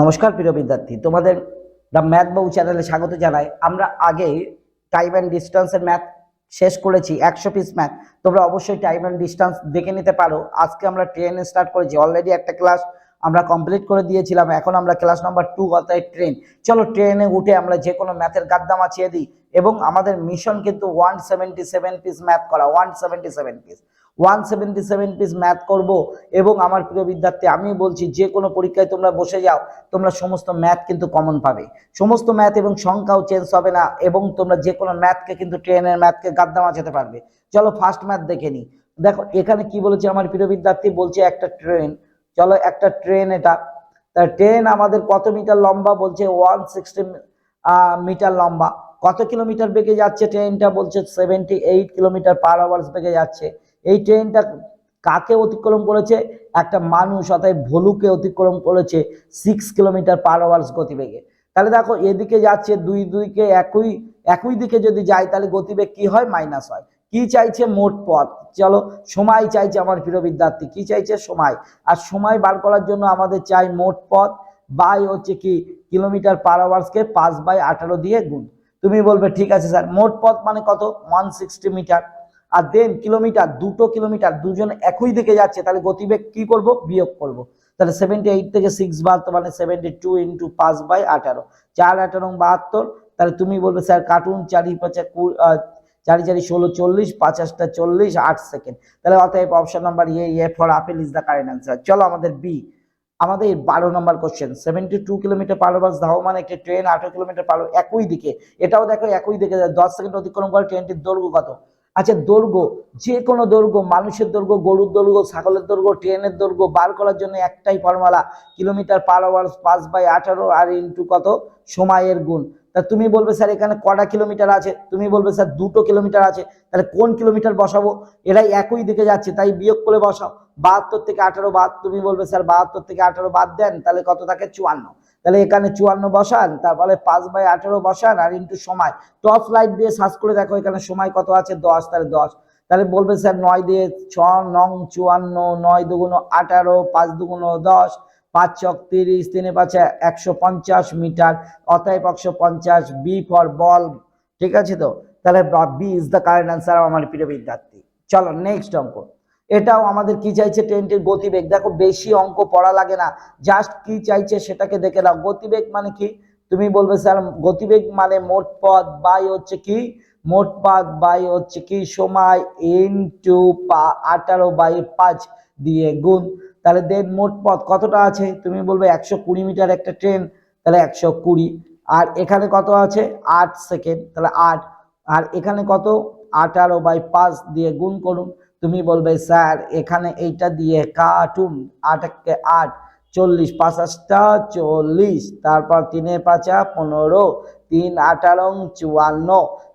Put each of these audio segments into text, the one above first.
নমস্কার প্রিয় বিদ্যার্থী, তোমাদের দ্য ম্যাথ বাবু চ্যানেলে স্বাগত জানাই। আমরা আগে টাইম অ্যান্ড ডিস্টেন্সের ম্যাথ শেষ করেছি, একশো পিস ম্যাথ তোমরা অবশ্যই টাইম অ্যান্ড ডিস্টেন্স দেখে নিতে পারো। আজকে আমরা ট্রেন স্টার্ট করেছি অলরেডি একটা ক্লাস আমরা কমপ্লিট করে দিয়েছিলাম, এখন আমরা ক্লাস নাম্বার টু অর্থাৎ ট্রেন চলো ট্রেনে উঠে আমরা যে কোনো ম্যাথের গাদ্দা মাছিয়ে দিই, এবং আমাদের মিশন কিন্তু one seventy seven piece math করা one seventy seven piece one seventy seven piece math করব এবং আমার প্রিয় বিদ্যার্থী আমি বলছি, যে কোনো পরীক্ষায় তোমরা বসে যাও, তোমরা সমস্ত ম্যাথ কিন্তু কমন পাবে। সমস্ত ম্যাথ এবং সংখ্যাও চেঞ্জ হবে না এবং তোমরা যে কোনো ম্যাথকে কিন্তু ট্রেনের ম্যাথকে গাদ্দা মাচাতে পারবে। চলো ফার্স্ট ম্যাথ দেখে নিই দেখো, এখানে কি বলেছে আমার প্রিয় বিদ্যার্থী? বলছে একটা ট্রেন চলো একটা ট্রেন এটা। তা ট্রেন আমাদের কত মিটার লম্বা? বলছে ওয়ান সিক্সটি মিটার লম্বা। কত কিলোমিটার বেগে যাচ্ছে ট্রেনটা বলছে seventy eight kilometre per hours বেগে যাচ্ছে। এই ট্রেনটা কাকে অতিক্রম করেছে? একটা মানুষ অর্থাৎ ভলুকে অতিক্রম করেছে সিক্স কিলোমিটার পার আওয়ার্স গতিবেগে। তাহলে দেখো, এদিকে যাচ্ছে দুই দুইকে একই একই দিকে যদি যায়, তাহলে গতিবেগ কি হয়? মাইনাস হয়। কি চাইছে? মোট পথ। চলো, সময় চাইছে আমার প্রিয় বিদ্যার্থী। কি চাইছে? সময়। আর সময় বার করার জন্য আমাদের চাই মোট পথ। বাই হচ্ছে কি? কিলোমিটার পার আওয়ার্সকে পাঁচ বাই আঠারো দিয়ে গুণ। তুমি বলবে, ঠিক আছে স্যার। মোট পথ মানে কত? ওয়ান সিক্সটি মিটার আর দেন কিলোমিটার দুটো কিলোমিটার দুজন একই দিকে যাচ্ছে, তাহলে গতিবেগ কি করব? বিয়োগ করব। তাহলে সেভেন্টি এইট থেকে সিক্স বাদ মানে সেভেন্টি টু ইন্টু পাঁচ বাই আঠারো। চার, আঠারো বাহাত্তর, তাহলে তুমি বলবে, স্যার কার্টুন চারি পাঁচা চারি চারি, ষোলো, চল্লিশ, পাঁচাশটা চল্লিশ, আট সেকেন্ড তাহলে অতএব অপশন নাম্বার এ ইয়ে for apple is the current answer চলো আমাদের বি আমাদের বারো number question seventy two kilometre per বাস ধাবমান একটি ট্রেন আঠারো কিলোমিটার পার একই দিকে। এটাও দেখো একই দিকে, দশ সেকেন্ড অতিক্রম করে ট্রেনটির দৈর্ঘ্য কত? আচ্ছা দৈর্ঘ্য যে কোনো দৈর্ঘ্য, মানুষের দৈর্ঘ্য, গরুর দৈর্ঘ্য, ছাগলের দৈর্ঘ্য, ট্রেনের দৈর্ঘ্য, বার করার জন্য একটাই ফর্মুলা কিলোমিটার পার আওয়ার পাঁচ বাই আঠারো আর ইন্টু কত? সময়ের গুণ। তা তুমি বলবে, স্যার, এখানে কটা কিলোমিটার আছে? তুমি বলবে, স্যার, দুটো কিলোমিটার আছে। তাহলে কোন কিলোমিটার বসাবো? এরাই একই দিকে যাচ্ছে, তাই বিয়োগ করে বসাও। বাহাত্তর থেকে আঠারো বাদ, তুমি বলবে, স্যার, বাহাত্তর থেকে আঠারো বাদ দেন, তাহলে কত থাকে? চুয়ান্ন। তাহলে এখানে চুয়ান্ন বসান, তারপরে পাঁচ বাই আঠারো বসান আর ইন্টু সময়। টপ লাইট দিয়ে সার্চ করে দেখো, এখানে সময় কত আছে? দশ, তাহলে দশ। তাহলে বলবে, স্যার, নয় দিয়ে ছ, নং, চুয়ান্ন, নয় দুগুণ আঠারো, পাঁচ দুগুণ দশ। পাঁচ চক তিরিশ, তিনে পাঁচে একশো পঞ্চাশ মিটার, অতএব একশো পঞ্চাশ বি ফর বল ঠিক আছে তো? তাহলে B is the current answer আমার প্রিয় বিদ্যার্থী। চলো নেক্সট অঙ্ক। এটাও আমাদের কি চাইছে? ট্রেনটির গতিবেগ। দেখো বেশি অঙ্ক পড়া লাগে না। জাস্ট কি চাইছে সেটাকে দেখে নাও। গতিবেগ মানে কি? তুমি বলবে, স্যার, গতিবেগ মানে মোট পথ বাই হচ্ছে কি? মোট পথ বাই হচ্ছে কি? সময় ইনটু আঠারো বাই পাঁচ দিয়ে গুণ। তাহলে দেন মোট পথ কতটা আছে? তুমি বলবে একশো কুড়ি মিটার একটা ট্রেন, তাহলে একশো কুড়ি। আর এখানে কত আছে? আট সেকেন্ড, তাহলে আট। আর এখানে কত? আঠারো বাই পাঁচ দিয়ে গুণ করুন। তুমি বলবে, স্যার, এখানে এইটা দিয়ে কাটুন। আট একে আট, চল্লিশ, পাঁচাশটা, চল্লিশ। তারপর তিনে পাঁচা পনেরো, তিন আঠারো, চুয়ান্ন।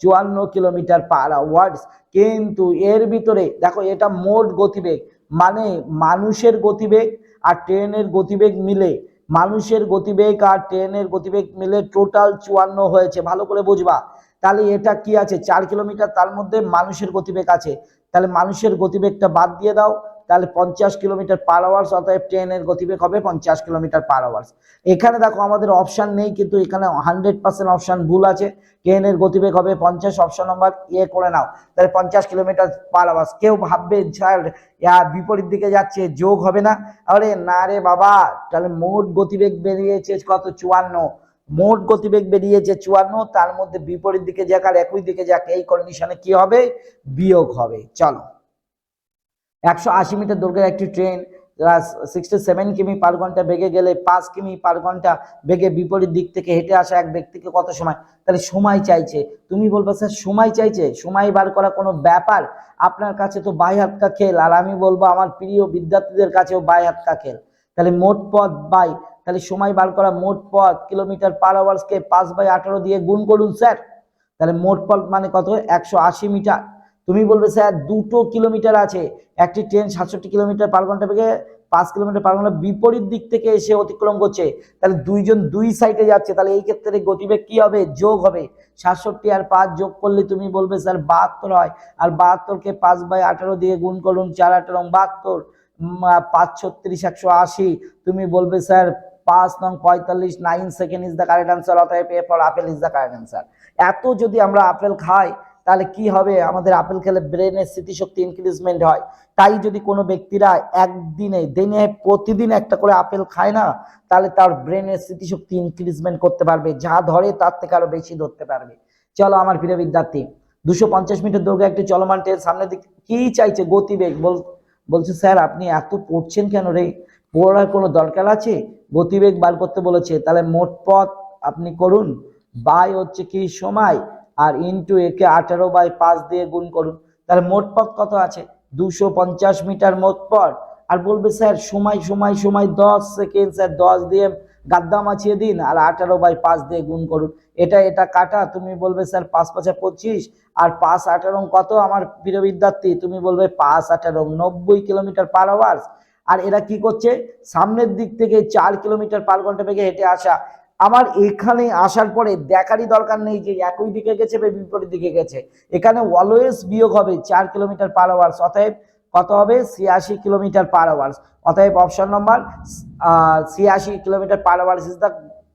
চুয়ান্ন কিলোমিটার পার আওয়ার্স। কিন্তু এর ভিতরে, দেখো, এটা মোট গতিবেগ। মানে মানুষের গতিবেগ আর ট্রেনের গতিবেগ মিলে, মানুষের গতিবেগ আর ট্রেনের গতিবেগ মিলে টোটাল চুয়ান্ন হয়েছে, ভালো করে বুঝবা। তাহলে এটা কি আছে? চার কিলোমিটার তার মধ্যে মানুষের গতিবেগ আছে। তাহলে মানুষের গতিবেগটা বাদ দিয়ে দাও। তাহলে পঞ্চাশ কিলোমিটার পার আওয়ার্স অতএব ট্রেনের গতিবেগ হবে পঞ্চাশ কিলোমিটার পার আওয়ার্স এখানে দেখো আমাদের অপশান নেই, কিন্তু এখানে হান্ড্রেড পার্সেন্ট অপশান ভুল আছে। ট্রেনের গতিবেগ হবে পঞ্চাশ অপশন নম্বর ইয়ে করে নাও। তাহলে পঞ্চাশ কিলোমিটার পার আওয়ার্স কেউ ভাববে বিপরীত দিকে যাচ্ছে, যোগ হবে না। আরে না রে বাবা, তাহলে মোট গতিবেগ বেরিয়েছে কত? চুয়ান্ন। মোট গতিবেগ বেরিয়েছে চুয়ান্ন, তার মধ্যে বিপরীত দিকে যাক আর একই দিকে যাক, এই কন্ডিশনে কি হবে? বিয়োগ হবে। চলো। একশো আশি মিটার দৈর্ঘ্যের একটি ট্রেন সিক্সটি সেভেন কিমি পার ঘণ্টা বেগে গেলে পাঁচ কিমি পার ঘণ্টা বেগে বিপরীত দিক থেকে হেঁটে আসা এক ব্যক্তিকে কত সময়? তাহলে সময় চাইছে। তুমি বলবে, স্যার, সময় চাইছে? সময় বার করা কোনো ব্যাপার? আপনার কাছে তো বাই হাত কা খেল, আর আমি বলব, আমার প্রিয় বিদ্যার্থীদের কাছেও বাই হাত কা খেল। তাহলে মোট পথ বাই। তাহলে সময় বার করা মোট পথ, কিলোমিটার পার আওয়ার্সকে পাঁচ বাই আঠারো দিয়ে গুণ করুন, স্যার। তাহলে মোট পথ মানে কত? একশো আশি মিটার। তুমি বলবে, স্যার, দুটো কিলোমিটার আছে। একটি ট্রেন সাতষট্টি কিলোমিটার পার ঘণ্টা বেগে, পাঁচ কিলোমিটার পার ঘণ্টা বিপরীত দিক থেকে এসে অতিক্রম করছে। তাহলে দুইজন দুই সাইডে যাচ্ছে। তাহলে এই ক্ষেত্রে গতিবেগ কি হবে? যোগ হবে। সাতষট্টি আর পাঁচ যোগ করলে তুমি বলবে, স্যার, বাহাত্তর হয়। আর বাহাত্তরকে পাঁচ বাই আঠারো দিয়ে গুণ করুন, চার, আঠারো বাহাত্তর। পাঁচ, ছত্রিশ, একশো আশি। তুমি বলবে, স্যার, পাঁচ, নং পঁয়তাল্লিশ nine second is the correct answer অতএব A apple is the correct answer এত যদি আমরা আপেল খাই তাহলে কি হবে? আমাদের আপেল খেলে ব্রেনের স্মৃতিশক্তি ইনক্রিজমেন্ট হয়। তাই যদি কোনো ব্যক্তিরা একদিনে, দিনে, প্রতিদিন একটা করে আপেল খায় না, তাহলে তার ব্রেনের স্মৃতিশক্তি ইনক্রিজমেন্ট করতে পারবে। যা ধরে তার থেকে আরও বেশি ধরতে পারবে। চলো আমার প্রিয় বিদ্যার্থী, দুশো পঞ্চাশ মিটার দৈর্ঘ্য একটি চলমান ট্রেন সামনের দিক কি চাইছে গতিবেগ? বল বলছে, স্যার, আপনি এত পড়ছেন কেন রে? পড়ার কোনো দরকার আছে? গতিবেগ বার করতে বলেছে। তাহলে মোট পথ আপনি করুন। বাই হচ্ছে কি সময়? আর ইনটু একে আঠারো বাই পাঁচ দিয়ে গুণ করুন। তাহলে মোট পথ কত আছে? দুশো পঞ্চাশ মিটার মোট পথ। আর বলবে, স্যার, সময় সময় সময়, দশ সেকেন্ড স্যার, দশ দিয়ে গাদ্দা মাছিয়ে দিন আর আঠারো বাই পাঁচ দিয়ে গুণ করুন। এটা এটা কাটা। তুমি বলবে, স্যার, পাঁচ পাঁচে পঁচিশ আর পাঁচ আঠারো কত আমার প্রিয় বিদ্যার্থী? তুমি বলবে, পাঁচ আঠারো নব্বই কিলোমিটার পার আওয়ার্স আর এরা কি করছে? সামনের দিক থেকে চার কিলোমিটার পার ঘণ্টা বেগে হেঁটে আসা। আমার এখানে আসার পরে দেখারই দরকার নেই যে একই দিকে গেছে বা বিপরীত দিকে গেছে। এখানে অলওয়েজ বিয়োগ হবে চার কিলোমিটার পার আওয়ার্স অতএব কত হবে? ছিয়াশি কিলোমিটার পার আওয়ার্স অতএব অপশন নম্বর ছিয়াশি kilometre per hours is the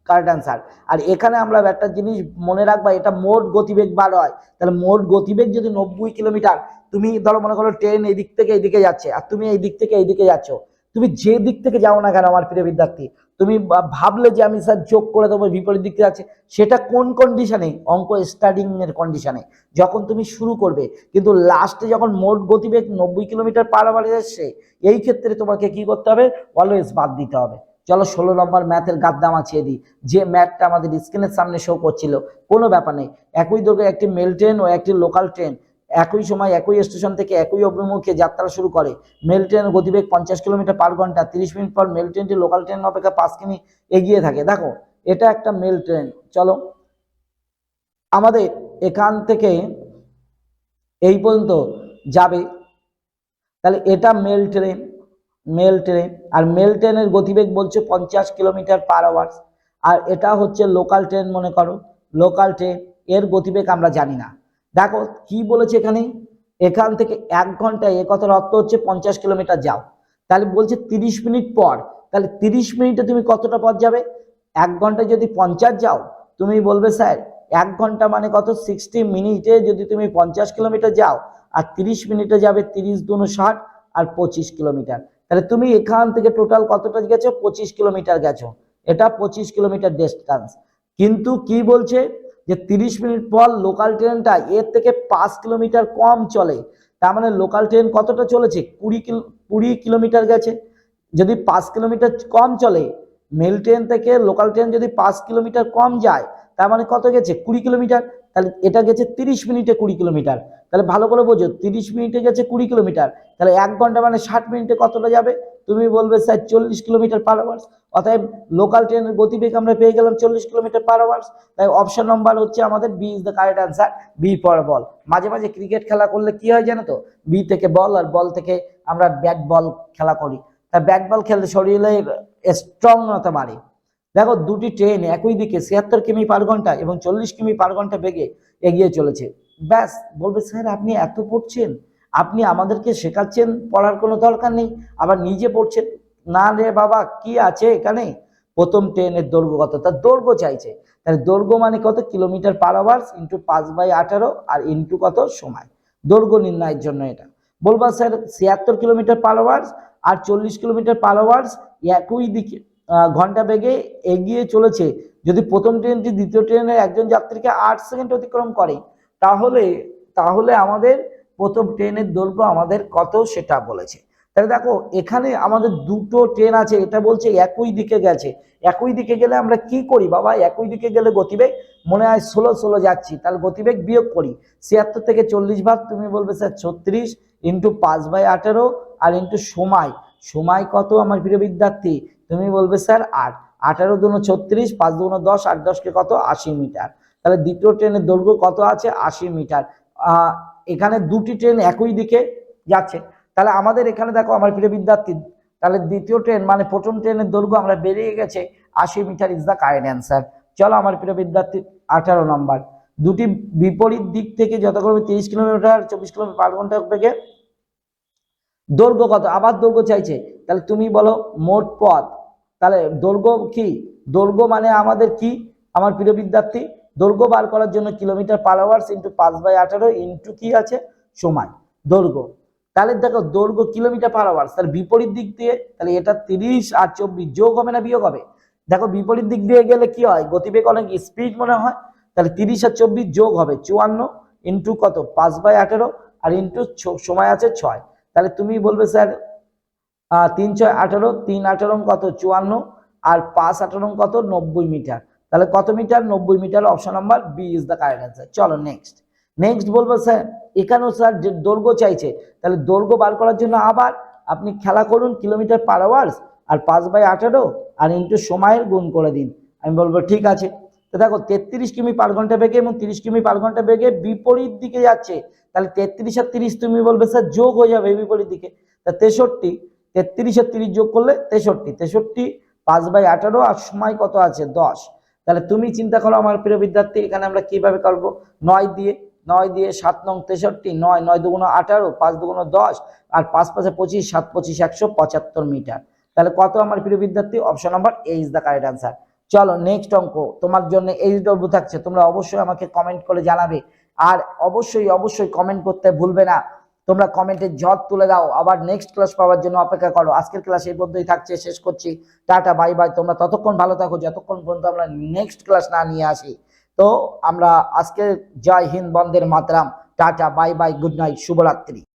correct answer আর এখানে আমরা একটা জিনিস মনে রাখবা, এটা মোট গতিবেগ বার হয়। তাহলে মোট গতিবেগ যদি নব্বই কিলোমিটার তুমি ধরো মনে করো ট্রেন এই দিক থেকে এইদিকে যাচ্ছে, আর তুমি এই দিক থেকে এইদিকে যাচ্ছ। তুমি যে দিক থেকে যাও না কেন আমার প্রিয় বিদ্যার্থী তুমি ভাবলে যে আমি স্যার যোগ করে দেবো, বিপরীত দিক যাচ্ছে সেটা কোন কন্ডিশনে অঙ্ক স্টার্টিং এর কন্ডিশনে যখন তুমি শুরু করবে, কিন্তু লাস্টে যখন মোট গতিবেগ নব্বই কিলোমিটার পার আওয়ারে এসছে, এই ক্ষেত্রে তোমাকে কি করতে হবে? অলওয়েজ বাদ দিতে হবে। চলো ষোলো নম্বর ম্যাথের গাদ্দা মাছিয়ে দিই। যে ম্যাথটা আমাদের স্ক্রিনের সামনে শো করছিল, কোনো ব্যাপার নেই। একই দৈর্ঘ্যে একটি মেল ট্রেন ও একটি লোকাল ট্রেন একই সময় একই স্টেশন থেকে একই অভিমুখে যাত্রা শুরু করে। মেল ট্রেনের গতিবেগ পঞ্চাশ কিলোমিটার পার ঘণ্টা, তিরিশ মিনিট পর মেল ট্রেনটি লোকাল ট্রেন অপেক্ষা পাঁচ কিমি এগিয়ে থাকে। দেখো, এটা একটা মেল ট্রেন। চলো, আমাদের এখান থেকে এই পর্যন্ত যাবে। তাহলে এটা মেল ট্রেন মেল ট্রেন। আর মেল ট্রেনের গতিবেগ বলছে পঞ্চাশ কিলোমিটার পার আওয়ার্স আর এটা হচ্ছে লোকাল ট্রেন মনে করো। লোকাল ট্রেন এর গতিবেগ আমরা জানি না। দেখো কি বলেছে এখানে? এখান থেকে এক ঘন্টায় এ কথার অর্থ হচ্ছে পঞ্চাশ কিলোমিটার যাও। তাহলে বলছে তিরিশ মিনিট পর। তাহলে তিরিশ মিনিটে তুমি কতটা পথ যাবে? এক ঘন্টায় যদি পঞ্চাশ যাও, তুমি বলবে, স্যার, এক ঘণ্টা মানে কত? সিক্সটি মিনিটে যদি তুমি পঞ্চাশ কিলোমিটার যাও, আর তিরিশ মিনিটে যাবে তিরিশ দুনো ষাট আর পঁচিশ কিলোমিটার। তাহলে তুমি এখান থেকে টোটাল কতটা গেছো? পঁচিশ কিলোমিটার গেছো। এটা পঁচিশ কিলোমিটার ডিস্টেন্স কিন্তু কি বলছে? যে তিরিশ মিনিট পর লোকাল ট্রেনটা এর থেকে পাঁচ কিলোমিটার কম চলে। তার মানে লোকাল ট্রেন কতটা চলেছে? কুড়ি কিলো কুড়ি কিলোমিটার গেছে। যদি পাঁচ কিলোমিটার কম চলে মেল ট্রেন থেকে লোকাল ট্রেন যদি পাঁচ কিলোমিটার কম যায়, তার মানে কত গেছে? কুড়ি কিলোমিটার তাহলে এটা গেছে তিরিশ মিনিটে কুড়ি কিলোমিটার তাহলে ভালো করে বোঝো, তিরিশ মিনিটে গেছে কুড়ি কিলোমিটার তাহলে এক ঘণ্টা মানে ষাট মিনিটে কতটা যাবে? তুমি বলবে, স্যার, চল্লিশ কিলোমিটার পার আওয়ার্স অতএব লোকাল ট্রেনের গতিবেগ আমরা পেয়ে গেলাম চল্লিশ কিলোমিটার পার আওয়ার্স তাই অপশন নম্বর হচ্ছে আমাদের B is the correct answer B for ball মাঝে মাঝে ক্রিকেট খেলা করলে কি হয় জানো তো? বি থেকে বল আর বল থেকে আমরা ব্যাট বল খেলা করি। তা ব্যাট বল খেললে শরীরে স্ট্রংতা বাড়ে। দেখো, দুটি ট্রেন একই দিকে ছিয়াত্তর কিমি পার ঘণ্টা এবং চল্লিশ কিমি পার ঘণ্টা বেগে এগিয়ে চলেছে। ব্যাস, বলবে, স্যার, আপনি এত পড়ছেন? আপনি আমাদেরকে শেখাচ্ছেন, পড়ার কোনো দরকার নেই, আবার নিজে পড়ছেন, না রে বাবা, কি আছে এখানে? প্রথম ট্রেনের দৈর্ঘ্য কত? তার দৈর্ঘ্য চাইছে। তাহলে দৈর্ঘ্য মানে কত? কিলোমিটার পার আওয়ার্স ইন্টু পাঁচ বাই আঠারো আর ইন্টু কত? সময়। দৈর্ঘ্য নির্ণয়ের জন্য এটা। বলবা স্যার, ছিয়াত্তর কিলোমিটার পার আওয়ার্স আর চল্লিশ কিলোমিটার পার আওয়ার্স একই দিকে ঘণ্টা বেগে এগিয়ে চলেছে। যদি প্রথম ট্রেনটি দ্বিতীয় ট্রেনের একজন যাত্রীকে আট সেকেন্ড অতিক্রম করে, তাহলে তাহলে আমাদের প্রথম ট্রেনের দৈর্ঘ্য আমাদের কত সেটা বলেছে। তাহলে দেখো, এখানে আমাদের দুটো ট্রেন আছে, এটা বলছে একই দিকে গেছে। একই দিকে গেলে আমরা কি করি বাবা? একই দিকে গেলে গতিবেগ, মনে হয় ষোলো ষোলো যাচ্ছি, তাহলে গতিবেগ বিয়োগ করি। ছিয়াত্তর থেকে চল্লিশ ভাগ, তুমি বলবে স্যার ছত্রিশ ইন্টু পাঁচ বাই আঠেরো আর ইন্টু সময়। সময় কত আমার প্রিয় বিদ্যার্থী? তুমি বলবে স্যার আট। আঠারো দুনো ছত্রিশ, পাঁচ দুনো দশ, আট দশকে কত? আশি মিটার। তাহলে দ্বিতীয় ট্রেনের দৈর্ঘ্য কত আছে? আশি মিটার। এখানে দুটি ট্রেন একই দিকে যাচ্ছে। তাহলে আমাদের এখানে দেখো, আমার প্রিয় বিদ্যার্থী, তাহলে দ্বিতীয় ট্রেন মানে প্রথম ট্রেনের দৈর্ঘ্য আমরা বেরিয়ে গেছে আশি metre is the current answer চলো আমার প্রিয় বিদ্যার্থী, আঠারো নম্বর। দুটি বিপরীত দিক থেকে যথাক্রমে তিরিশ কিলোমিটার, চব্বিশ কিলোমিটার পার ঘণ্টা বেগে, দৈর্ঘ্য কত? আবার দৈর্ঘ্য চাইছে। তাহলে তুমি বলো, মোট পথ। তাহলে দৈর্ঘ্য কি? দৈর্ঘ্য মানে আমাদের কি? আমার প্রিয় বিদ্যার্থী দৈর্ঘ্য বার করার জন্য কিলোমিটার পার আওয়ার্স ইন্টু পাঁচ বাই আঠারো ইন্টু কি আছে? সময় দৈর্ঘ্য। তাহলে দেখো, দৈর্ঘ্য কিলোমিটার পার আওয়ার্স তাহলে বিপরীত দিক দিয়ে, তাহলে এটা তিরিশ আর চব্বিশ যোগ হবে না বিয়োগ হবে? দেখো, বিপরীত দিক দিয়ে গেলে কি হয়? গতিবেগ অনেক স্পিড মনে হয়। তাহলে তিরিশ আর চব্বিশ যোগ হবে চুয়ান্ন ইন্টু কত? পাঁচ বাই আঠেরো আর ইন্টু সময় আছে ছয়। তাহলে তুমি বলবে স্যার তিন ছয় আঠেরো, তিন আঠেরো কত? চুয়ান্ন আর পাঁচ আঠেরো কত? নব্বই মিটার। তাহলে কত মিটার? নব্বই metre. Option number B is the correct answer চলো নেক্সট নেক্সট বলব স্যার এখানেও স্যার যে দৈর্ঘ্য চাইছে, তাহলে দৈর্ঘ্য বার করার জন্য আবার আপনি খেলা করুন কিলোমিটার পার আওয়ার্স আর পাঁচ বাই আঠেরো আর ইন্টু সময়ের গুণ করে দিন। আমি বলব, ঠিক আছে। তো দেখো, তেত্রিশ কিমি পার ঘণ্টা বেগে এবং তিরিশ কিমি পার ঘণ্টা বেগে বিপরীত দিকে যাচ্ছে। তাহলে তেত্রিশ আর তিরিশ তুমি বলবে স্যার যোগ হয়ে যাবে বিপরীত দিকে। তা তেষট্টি, তেত্রিশ আর তিরিশ যোগ করলে তেষট্টি। তেষট্টি পাঁচ বাই আঠারো আর সময় কত আছে? দশ। তাহলে তুমি চিন্তা করো আমার প্রিয় বিদ্যার্থী, এখানে আমরা কীভাবে করব? নয় দিয়ে নয় দিয়ে সাত নং তেষট্টি, নয় নয় দুগুণ আঠারো, পাঁচ দুগুণ দশ, আর পাঁচ পাঁচে পঁচিশ, সাত পঁচিশ একশো পঁচাত্তর মিটার। তাহলে কত আমার প্রিয় বিদ্যার্থী? Option number A is the correct answer চলো নেক্সট অঙ্ক, তোমার জন্য এইচ ডব্লু থাকছে, তোমরা অবশ্যই আমাকে কমেন্ট করে জানাবে। আর অবশ্যই অবশ্যই কমেন্ট করতে ভুলবে না। তোমরা কমেন্টে জট তুলে দাও। আবার নেক্সট ক্লাস পাওয়ার জন্য অপেক্ষা করো। আজকের ক্লাস এই পর্যন্তই থাকছে। শেষ করছি। টাটা বাই বাই তোমরা ততক্ষণ ভালো থাকো। যতক্ষণ পর্যন্ত আমরা নেক্সট ক্লাস না নিয়ে আসি। তো আমরা আজকে জয় হিন্দ, বন্দের মাতরাম। Tata bye bye good night শুভরাত্রি।